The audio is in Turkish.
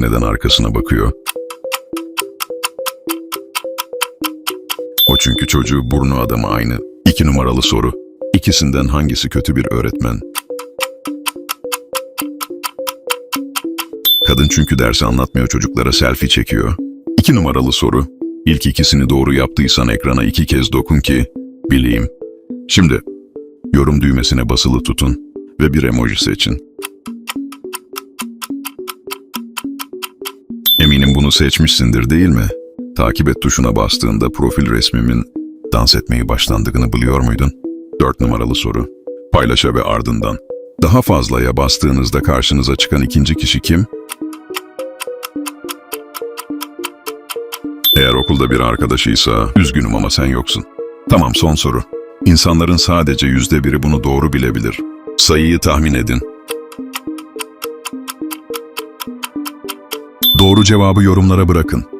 neden arkasına bakıyor? O çünkü çocuğu burnu adamı aynı. İki numaralı soru. İkisinden hangisi kötü bir öğretmen? Kadın çünkü dersi anlatmıyor çocuklara selfie çekiyor. İki numaralı soru. İlk ikisini doğru yaptıysan ekrana iki kez dokun ki bileyim. Şimdi yorum düğmesine basılı tutun ve bir emoji seçin. Eminim bunu seçmişsindir değil mi? Takip et tuşuna bastığında profil resmimin dans etmeyi başlandığını biliyor muydun? 4 numaralı soru. Paylaşa ve ardından. Daha fazlaya bastığınızda karşınıza çıkan ikinci kişi kim? Eğer okulda bir arkadaşıysa üzgünüm ama sen yoksun. Tamam son soru. İnsanların sadece yüzde biri bunu doğru bilebilir. Sayıyı tahmin edin. Doğru cevabı yorumlara bırakın.